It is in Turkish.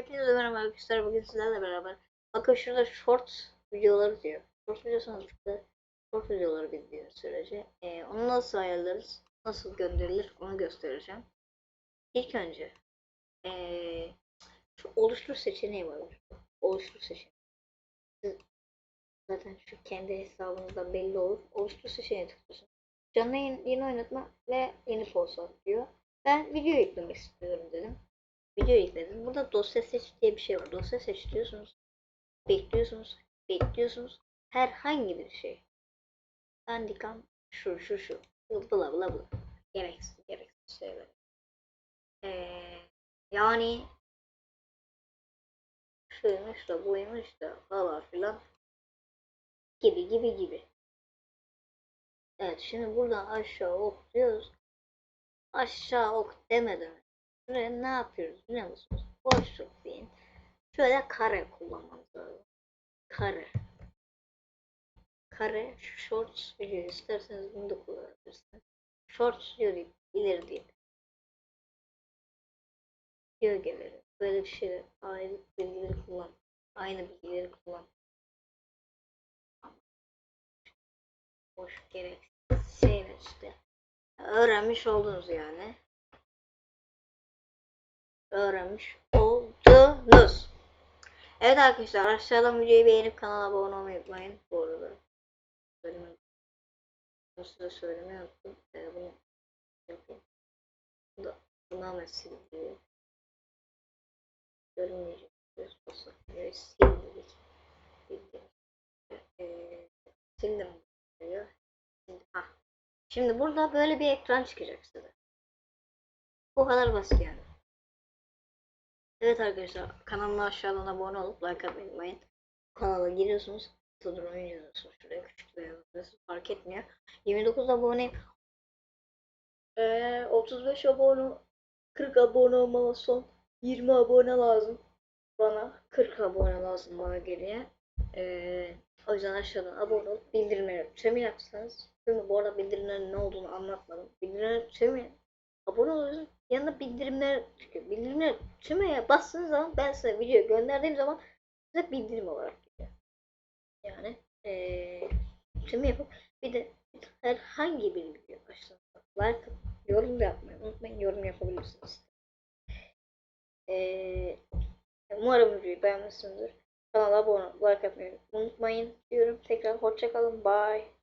Hepinize merhaba arkadaşlar. Bugün sizlerle beraber. Bakın şurada short videoları diyor. Short videosu çıktı. Short videoları bildiğiniz sürece. Ee, onu nasıl ayarlarız? Nasıl gönderilir? Onu göstereceğim. İlk önce ee, şu oluştur seçeneği var. Oluştur seçeneği. Zaten şu kendi hesabınızda belli olur. Oluştur seçeneği tıklıyorsunuz. Canlı yayın, yeni oynatma ve yeni posta diyor. Ben video yüklemek istiyorum dedim video yükledim. Burada dosya seç diye bir şey var. Dosya seç diyorsunuz. Bekliyorsunuz. Bekliyorsunuz. Herhangi bir şey. Bandicam şu şu şu. Bla bla bla. Gereksiz gereksiz şeyler. Ee, yani şuymuş da buymuş da falan filan gibi gibi gibi. Evet şimdi buradan aşağı ok diyoruz. Aşağı ok demeden Şuraya ne yapıyoruz biliyor musunuz? Boşluk deyin. Şöyle kare kullanmamız lazım. Kare. Kare shorts video isterseniz bunu da kullanabilirsiniz. Shorts diyor ileri deyip gölgeleri böyle bir şeyler aynı bilgileri kullan. Aynı bilgileri kullan. Boş gereksiz şeyler işte. Öğrenmiş oldunuz yani öğrenmiş oldunuz. Evet arkadaşlar aşağıdan videoyu beğenip kanala abone olmayı unutmayın. Bu arada söylemeyi size söylemeyi unuttum. Ee, bunu yapayım. Bu da tamamen sildi. Görünmeyecek. Böyle sildik. Sildim. Ee, sildim. Diyor. Ha. Şimdi burada böyle bir ekran çıkacak size. Bu kadar basit yani. Evet arkadaşlar kanalıma aşağıdan abone olup like atmayı unutmayın. Kanala giriyorsunuz. Tadır oyun. Şuraya küçük bir yazıyorsunuz. Fark etmiyor. 29 abone. Ee, 35 abone 40 abone olmalı son. 20 abone lazım bana. 40 abone lazım bana geriye. Ee, o yüzden aşağıdan abone olup bildirimleri tümü yapsanız. Tümü bu arada bildirimlerin ne olduğunu anlatmadım. Bildirimleri tümü abone oluyorsunuz. Yanında bildirimler çıkıyor. Bildirimler tümeye bastığınız zaman ben size video gönderdiğim zaman size bildirim olarak geliyor. Yani ee, tümü yapıp bir de herhangi bir video başlatmak. Like yorum yapmayı unutmayın. Yorum yapabilirsiniz. Ee, umarım videoyu beğenmişsinizdir. Kanala abone like atmayı unutmayın diyorum. Tekrar hoşçakalın. Bye.